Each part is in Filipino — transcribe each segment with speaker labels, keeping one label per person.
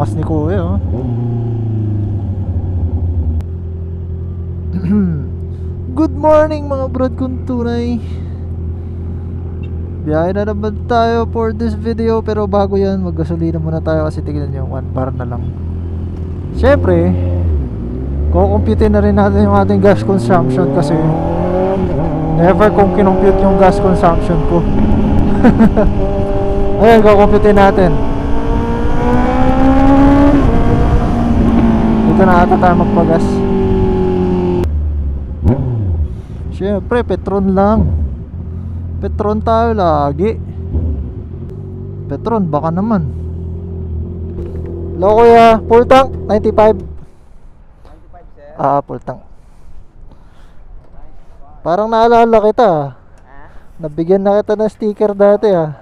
Speaker 1: Angas ni Kuya, oh. Good morning mga brad kung tunay. Biyahe na naman tayo for this video Pero bago yan maggasolina muna tayo Kasi tignan nyo 1 bar na lang. Siyempre Kukumputin na rin natin yung ating gas consumption Kasi Never kong kinumpute yung gas consumption ko. Ayan kukumputin natin Dito na ata tayo magpagas Siyempre, Petron lang. Petron tayo lagi. Petron, baka naman. Hello kuya, full tank, 95.
Speaker 2: 95 sir.
Speaker 1: Ah, full tank. Parang naalala kita. Ah? Nabigyan na kita ng sticker dati ah.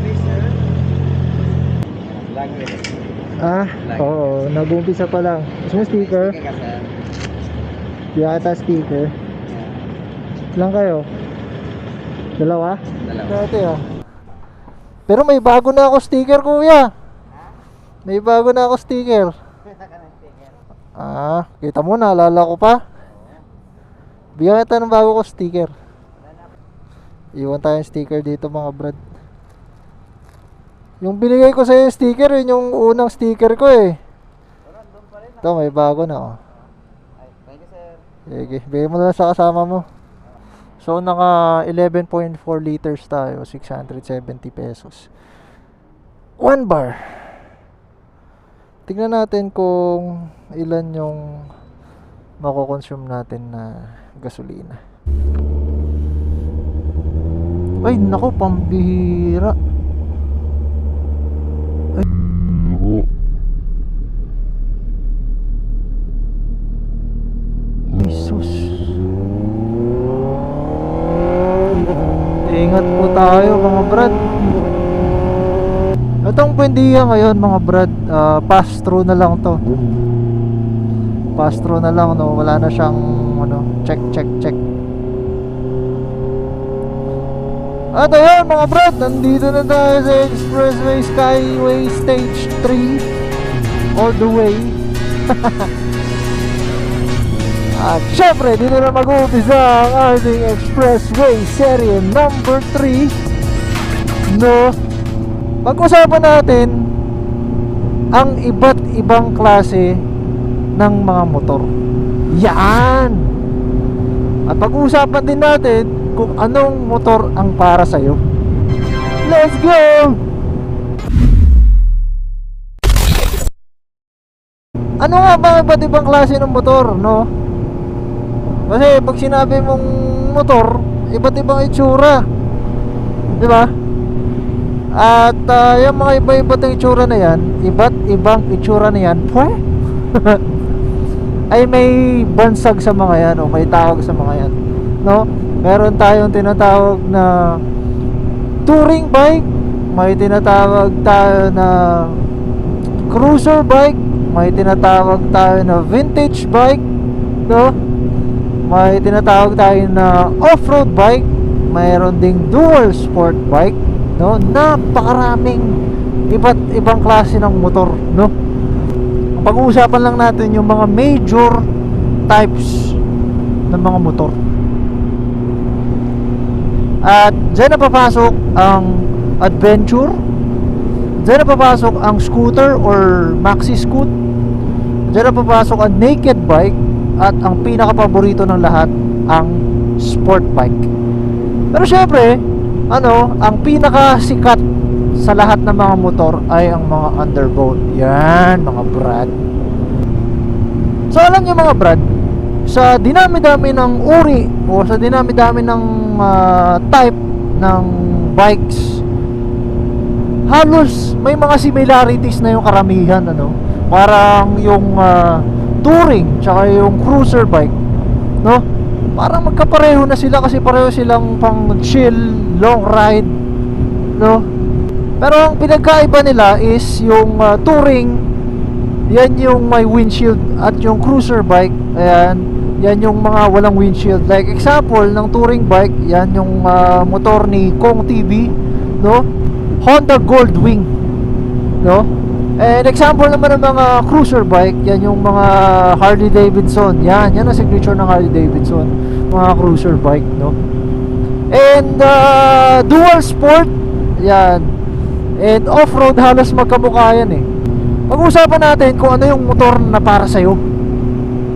Speaker 2: Please sir. Lag rin.
Speaker 1: Ah, oo, nag-umpisa pa lang. Gusto mo sticker? Yata sticker. Lang kayo? Dalawa?
Speaker 2: Dalawa.
Speaker 1: Dati ah. Pero may bago na ako sticker kuya. May bago na ako sticker. Ah, kita mo naalala ko pa. Bigyan kita ng bago ko sticker. Iwan tayong sticker dito mga brad. Yung binigay ko sa sticker, yun yung unang sticker ko eh. Ito, may bago na oh.
Speaker 2: Thank you sir.
Speaker 1: Sige, bigay mo na lang sa kasama mo. So, naka 11.4 liters tayo, 670 pesos. One bar. Tingnan natin kung ilan yung makokonsume natin na gasolina. Ay, nako, pambihira. Ay. Jesus. Ingat po tayo mga brad. Buendia ngayon mga brad, ah, pass through na lang to. Pass through na lang no, wala na siyang ano, check check check. At ayun mga brad, nandito na tayo sa Expressway Skyway Stage 3 All the way At syempre, dito na mag-uumpisa ang ating Expressway Serie number 3 No, pag-usapan natin ang iba't ibang klase ng mga motor Yan! At pag-uusapan din natin kung anong motor ang para sa'yo Let's go! Ano nga ba iba't ibang klase ng motor, no? Kasi pag sinabi mong motor, iba't ibang itsura. Di ba? At ah, yung mga iba-iba ng itsura na yan, iba't ibang itsura na yan, pwe? ay may bansag sa mga yan o may tawag sa mga yan. No? Meron tayong tinatawag na touring bike, may tinatawag tayo na cruiser bike, may tinatawag tayo na vintage bike, no? May tinatawag tayo na off-road bike, mayroon ding dual sport bike, no? Napakaraming iba't ibang klase ng motor, no? Pag-uusapan lang natin yung mga major types ng mga motor. At dyan na papasok ang adventure, dyan na papasok ang scooter or maxi scoot, dyan na papasok ang naked bike, at ang pinaka-paborito ng lahat, ang sport bike. Pero syempre, ano, ang pinaka-sikat sa lahat ng mga motor ay ang mga underbone. Yan, mga brad. So alam niyo mga brad, sa dinami-dami ng uri o sa dinami-dami ng ah, type ng bikes, halos may mga similarities na yung karamihan ano. Parang yung ah, touring tsaka yung cruiser bike, no? Parang magkapareho na sila kasi pareho silang pang chill, long ride, no? Pero ang pinagkaiba nila is yung ah, touring yan yung may windshield at yung cruiser bike ayan. Yan yung mga walang windshield. Like example ng touring bike yan yung ah, motor ni Kong TV no? Honda Goldwing no And example naman ng mga cruiser bike, yan yung mga Harley Davidson. Yan, yan ang signature ng Harley Davidson. Mga cruiser bike, no? And uh, dual sport, yan. And off-road halos magkamukha yan eh. Pag-usapan natin kung ano yung motor na para sa'yo.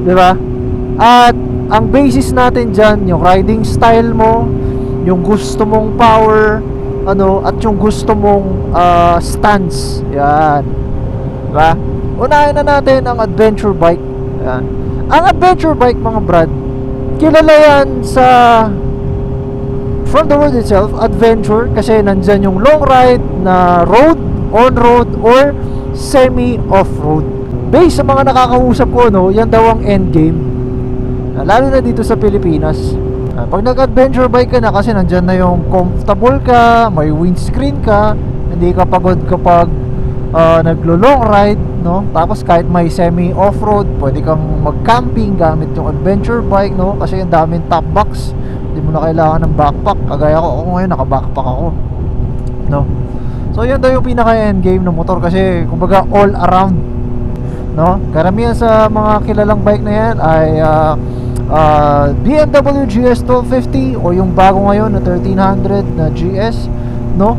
Speaker 1: Di ba? At ang basis natin dyan, yung riding style mo, yung gusto mong power, ano, at yung gusto mong ah, stance. Yan. Diba? Unahin na natin ang adventure bike. Yan. Ang adventure bike, mga brad, kilala yan sa from the word itself, adventure, kasi nandyan yung long ride na road, on-road, or semi-off-road. Based sa mga nakakausap ko, no, yan daw ang endgame. Ah, Lalo na dito sa Pilipinas. Ah, Pag nag-adventure bike ka na kasi nandyan na yung comfortable ka, may windscreen ka, hindi ka pagod kapag ah, naglo-long ride, no? Tapos kahit may semi off-road, pwede kang mag-camping gamit yung adventure bike, no? Kasi yung daming top box, hindi mo na kailangan ng backpack. Kagaya ko, ako ngayon naka-backpack ako, no? So yun daw yung pinaka-end game ng motor kasi kumbaga all around, no? Karamihan sa mga kilalang bike na yan ay ah, ah, BMW GS 1250 o yung bago ngayon na 1300 na GS, no?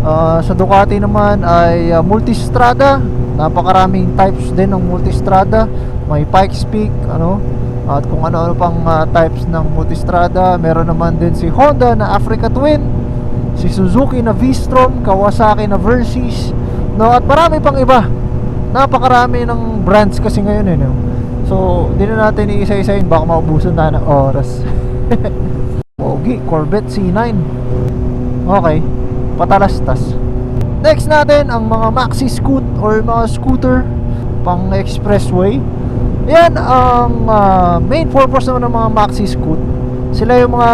Speaker 1: Ah, sa Ducati naman ay ah, Multistrada. Napakaraming types din ng Multistrada. May Pikes Peak, ano? At kung ano-ano pang ah, types ng Multistrada. Meron naman din si Honda na Africa Twin, si Suzuki na V-Strom, Kawasaki na Versys, no? At marami pang iba. Napakarami ng brands kasi ngayon eh, no? So, di na natin iisa-isahin baka maubusan na ng oras. Pogi, Corvette C9. Okay, patalastas. Next natin ang mga maxi scoot or mga scooter pang expressway. Yan ang ah, main purpose naman ng mga maxi scoot. Sila yung mga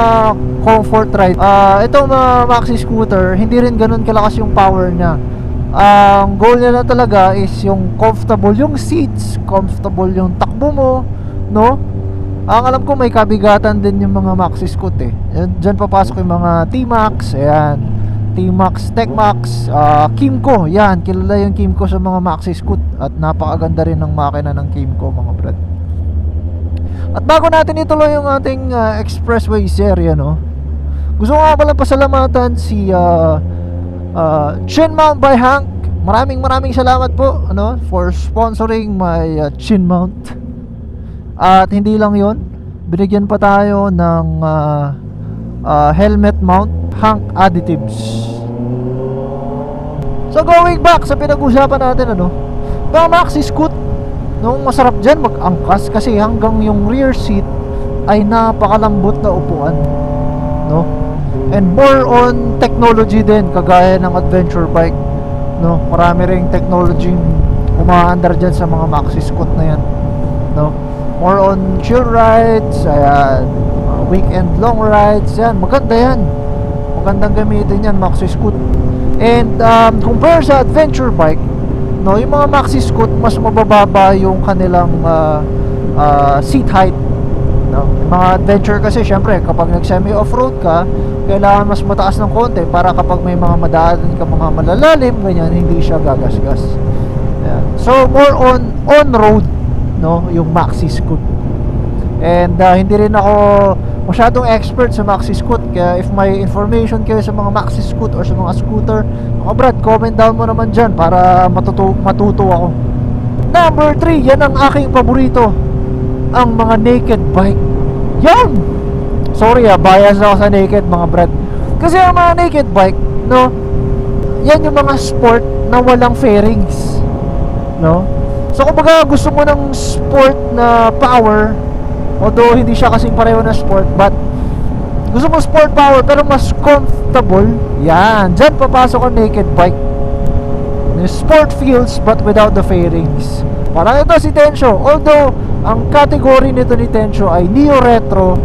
Speaker 1: comfort ride. Ah, itong mga maxi scooter, hindi rin ganun kalakas yung power niya. Ang goal niya lang talaga is yung comfortable yung seats, comfortable yung takbo mo, no? Ang alam ko may kabigatan din yung mga maxi scoot eh. Yan, Diyan papasok yung mga T-Max, ayan. T-Max, Tecmax, ah, Kimco, yan. Kilala yung Kimco sa mga maxi scoot at napakaganda rin ng makina ng Kimco mga brad. At bago natin ituloy yung ating ah, expressway series, no? Gusto ko nga pala pasalamatan si ah, uh, Chin Mount by Hank. Maraming maraming salamat po ano for sponsoring my uh, chin mount. At hindi lang 'yon, binigyan pa tayo ng uh, uh, helmet mount Hank Additives. So going back sa pinag-usapan natin ano, mga maxi scoot nung masarap dyan mag-angkas kasi hanggang yung rear seat ay napakalambot na upuan no? And more on technology din kagaya ng adventure bike no? Marami ring technology umaandar dyan sa mga maxi scoot na yan no? More on chill rides ayan weekend long rides yan maganda yan magandang gamitin yan maxi scoot and um, compare sa adventure bike no yung mga maxi scoot mas mabababa yung kanilang uh, uh, seat height no? Yung mga adventure kasi syempre kapag nag semi off-road ka kailangan mas mataas ng konti para kapag may mga madaanan ka mga malalalim ganyan hindi siya gagasgas Ayan. so more on on road no yung maxi scoot and uh, hindi rin ako masyadong expert sa maxi scoot. Kaya if may information kayo sa mga maxi scoot or sa mga scooter mga brad comment down mo naman dyan para matuto, matuto ako. Number 3 yan ang aking paborito ang mga naked bike. Yan! Sorry ah bias ako sa naked mga brad. Kasi ang mga naked bike no yan yung mga sport na walang fairings no? So kumbaga gusto mo ng sport na power although hindi siya kasing pareho na sport but gusto mo sport power pero mas comfortable. Yan. Dyan papasok ang naked bike. Sport feels but without the fairings. Parang ito si Tensho although ang category nito ni Tensho ay neo retro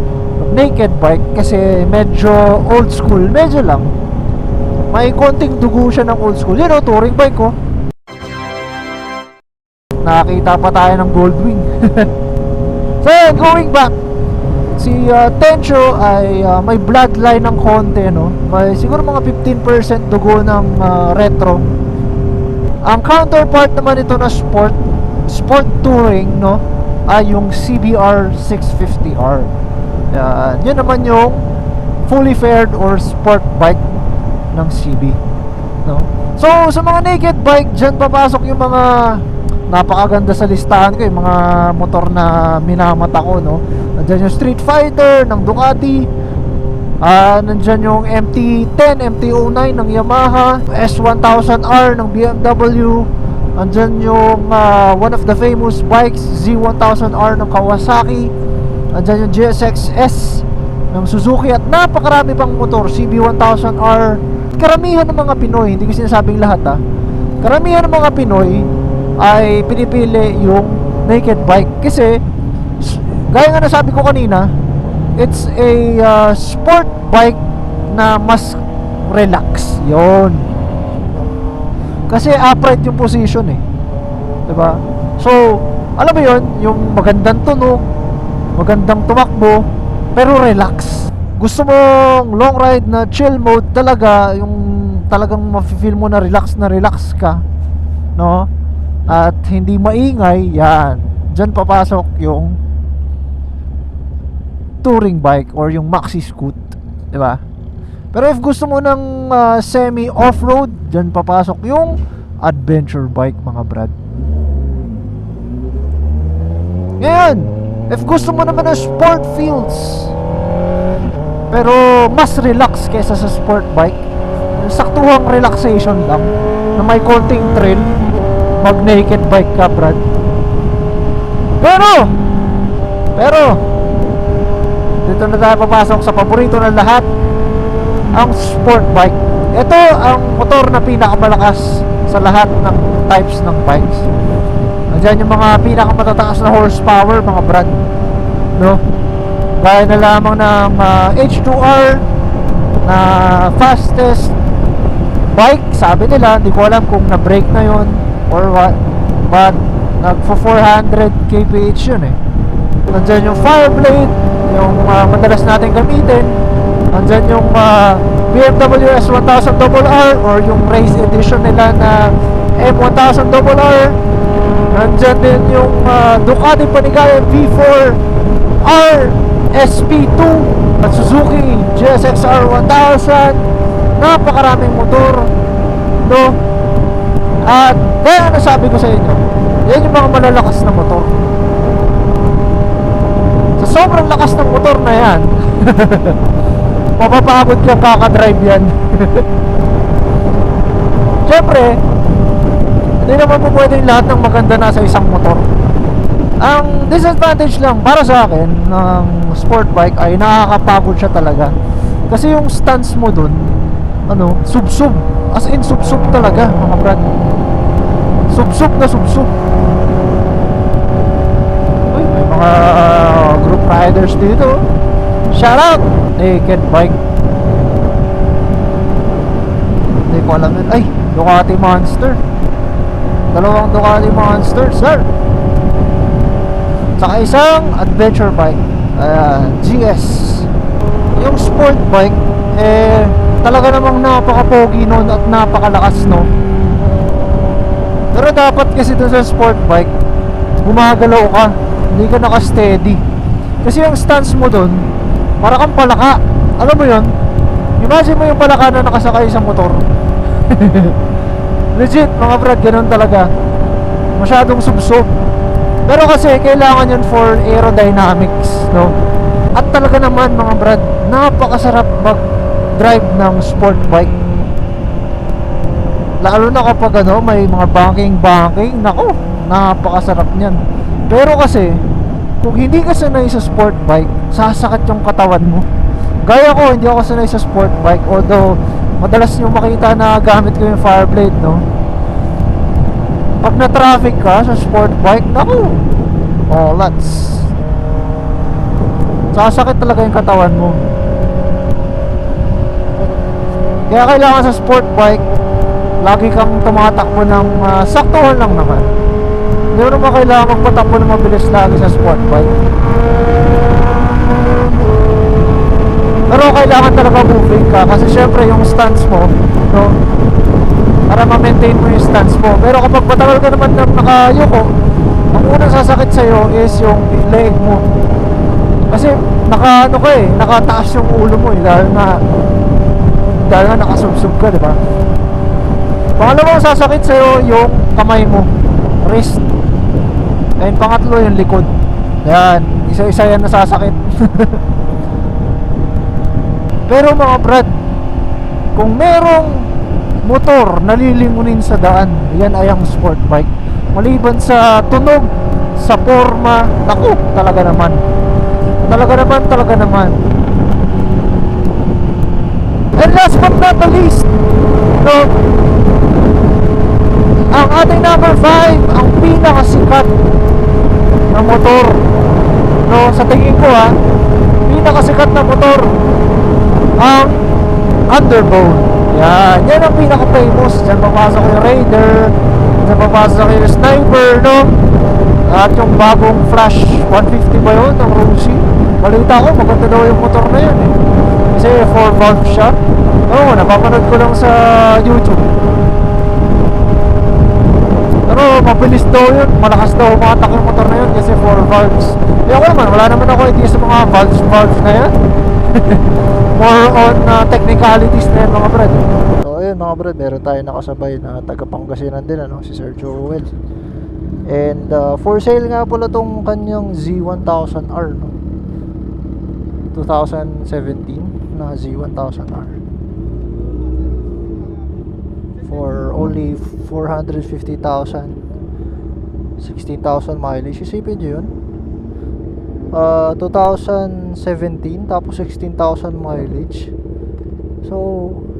Speaker 1: naked bike kasi medyo old school. Medyo lang. May konting dugo siya ng old school. Yun o touring bike ko nakakita pa tayo ng Goldwing so going back si uh, Tencho ay uh, may bloodline ng konti no may siguro mga 15% dugo ng uh, retro Ang counterpart naman ito na sport, sport touring, no, ay yung CBR 650R. Yan, yun naman yung fully fared or sport bike ng CB, no. So, sa mga naked bike, dyan papasok yung mga napakaganda sa listahan ko, yung mga motor na minamata ko, no. Nandiyan yung Street Fighter ng Ducati, Ah, nandyan yung MT-10, MT-09 ng Yamaha, S1000R ng BMW, nandyan yung ah, one of the famous bikes, Z1000R ng Kawasaki, nandyan yung GSX-S ng Suzuki at napakarami pang motor, CB1000R. Karamihan ng mga Pinoy, hindi ko sinasabing lahat ah, karamihan ng mga Pinoy ay pinipili yung naked bike kasi gaya nga nasabi ko kanina, it's a uh, sport bike na mas relax. Yon. Kasi upright yung position eh. 'Di ba? So, alam mo 'yon, yung magandang tunog, magandang tumakbo, pero relax. Gusto mong long ride na chill mode talaga, yung talagang mafe-feel mo na relax na relax ka, no? At hindi maingay, yan. Diyan papasok yung touring bike or yung maxi scoot, 'di ba? Pero if gusto mo ng ah, semi off-road, diyan papasok yung adventure bike mga brad. Ngayon, if gusto mo naman ng sport fields, pero mas relax kaysa sa sport bike, saktuhang relaxation lang, na may konting thrill, mag naked bike ka brad. Pero, pero, dito na tayo papasok sa paborito ng lahat ang sport bike. Ito ang motor na pinakamalakas sa lahat ng types ng bikes. Nandiyan yung mga pinakamatataas na horsepower mga brad no? Gaya na lamang ng ah, H2R na fastest bike sabi nila hindi ko alam kung na-break na yon or what but nagfo 400 kph yun eh Nandyan yung Fireblade, yung ah, madalas natin gamitin. Nandyan yung ah, BMW S1000RR or yung race edition nila na M1000RR. Nandyan din yung ah, Ducati Panigale V4 R SP2 at Suzuki GSX-R 1000. Napakaraming motor. No? At kaya ano sabi ko sa inyo, yan yung mga malalakas na motor. Sa sobrang lakas ng motor na yan, mapapagod ka kakadrive yan. Siyempre, hindi naman po pwedeng lahat ng maganda nasa isang motor. Ang disadvantage lang para sa akin ng sport bike ay nakakapagod siya talaga. Kasi yung stance mo dun, ano, sub-sub. As in sub-sub talaga, mga brad. Sub-sub na sub-sub. Uy, may mga group riders dito. Shout out! Naked bike. Hindi ko alam yun. Ay, Ducati Monster. Dalawang Ducati Monster, sir. Saka isang adventure bike. Ayan, GS. Yung sport bike, eh, talaga namang napaka-pogi nun at napakalakas, no? Pero dapat kasi dun sa sport bike, gumagalaw ka. Hindi ka naka-steady. Kasi yung stance mo dun, para kang palaka. Alam mo yon? Imagine mo yung palaka na nakasakay sa motor. Legit, mga brad, ganun talaga. Masyadong subsob. Pero kasi, kailangan yun for aerodynamics, no? At talaga naman, mga brad, napakasarap mag-drive ng sport bike. Lalo na kapag ano, may mga banking-banking, nako, napakasarap niyan. Pero kasi, kung hindi ka sanay sa sport bike, sasakit yung katawan mo. Gaya ko, hindi ako sanay sa sport bike, although madalas nyo makita na gamit ko yung Fireblade, no? Pag na-traffic ka sa sport bike, naku, oh, lots. Sasakit talaga yung katawan mo. Kaya kailangan sa sport bike, lagi kang tumatakbo ng ah, saktuhan lang naman. Hindi mo naman kailangan magpatakbo ng mabilis lagi sa sport bike. Pero kailangan talaga moving ka kasi syempre yung stance mo, no, para ma-maintain mo yung stance mo. Pero kapag matagal ka naman na nakayuko, ang unang sasakit sa'yo is yung leg mo. Kasi naka ano ka eh, nakataas yung ulo mo eh, dahil nga dahil nga nakasubsob ka, di ba? Pangalawang sasakit sa'yo yung kamay mo, wrist. And pangatlo yung likod. Yan, isa-isa yan nasasakit. Pero mga brad, kung merong motor na lilingunin sa daan, yan ay ang sport bike. Maliban sa tunog, sa forma, naku, talaga naman. Talaga naman, talaga naman. And last but not the least, no, ang ating number 5, ang pinakasikat na motor. No, sa tingin ko ha, pinakasikat na motor ang Underbone. Yan, yan ang pinaka-famous. Diyan papasok yung Raider, diyan papasok yung Sniper, no? At yung bagong Flash 150 ba yun, ng Rosie? Balita ko, maganda daw yung motor na yun eh. Kasi 4 valve siya. Oo, napapanood ko lang sa YouTube. Pero mabilis daw yun, malakas daw umatak yung motor na yun kasi 4 valves. Eh ako naman, wala naman ako idea sa mga valves valves na yan. More on uh, technicalities na yan mga brad. So ayun mga brad, meron tayo nakasabay na taga Pangasinan din ano, si Sir Joel. And uh, for sale nga pala tong kanyang Z1000R no. 2017 na Z1000R for only 450,000 16,000 mileage. Isipin nyo yun. Uh, 2017 tapos 16,000 mileage. So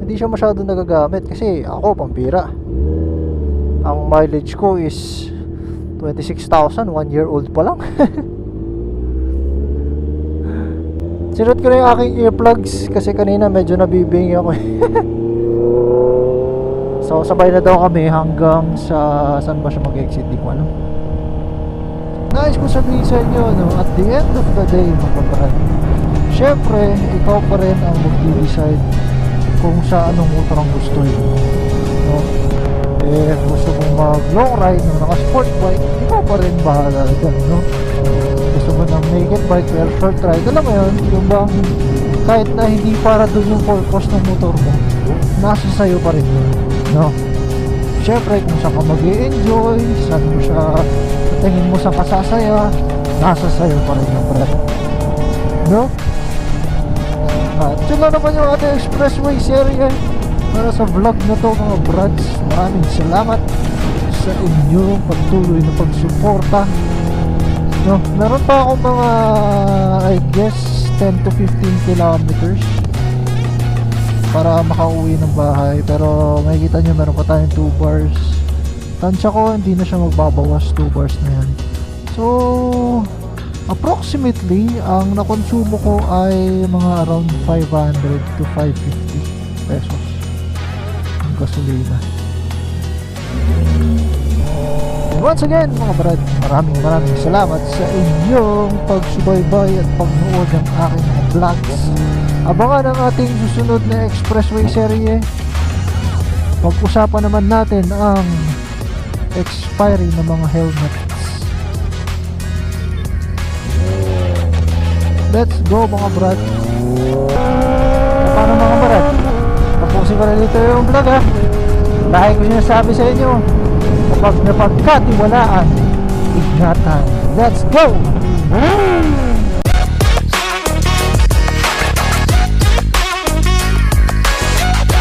Speaker 1: hindi siya masyado nagagamit kasi ako pampira. Ang mileage ko is 26,000 1 year old pa lang. Sinot ko na yung aking earplugs kasi kanina medyo nabibingi ako. So sabay na daw kami hanggang sa saan ba siya mag-exit? Di ko alam. Nais ko sabihin sa inyo no, at the end of the day mga syempre ikaw pa rin ang mag-decide kung sa anong motor ang gusto mo. No? Eh gusto mong mag long ride ng naka sport bike, ikaw pa rin bahala dyan, no? Gusto mo ng naked bike pero short ride, alam mo yun, yung bang kahit na hindi para dun yung purpose ng motor mo, nasa sayo pa rin yun, no? Siyempre, kung saan ka mag enjoy saan mo siya, tingin mo saan ka sasaya, nasa sayo pa rin yung brad. No? At yun lang naman yung ating expressway series para sa vlog na to mga brads. Maraming salamat sa inyong pagtuloy na pagsuporta. No, meron pa akong mga I guess 10 to 15 kilometers para makauwi ng bahay pero makikita nyo meron pa tayong 2 bars tansya ko hindi na siya magbabawas 2 bars na yan. So approximately ang nakonsumo ko ay mga around 500 to 550 pesos ang gasolina. Once again mga brad maraming maraming salamat sa inyong pagsubaybay at pagnood ng aking vlogs. Abangan ang ating susunod na expressway serye pag-usapan naman natin ang expiry ng mga helmets. Let's go mga brad. Paano mga brad? Tapusin ko na dito yung vlog ha? Dahil ko sinasabi sa inyo kapag napagkatiwalaan ingatan let's go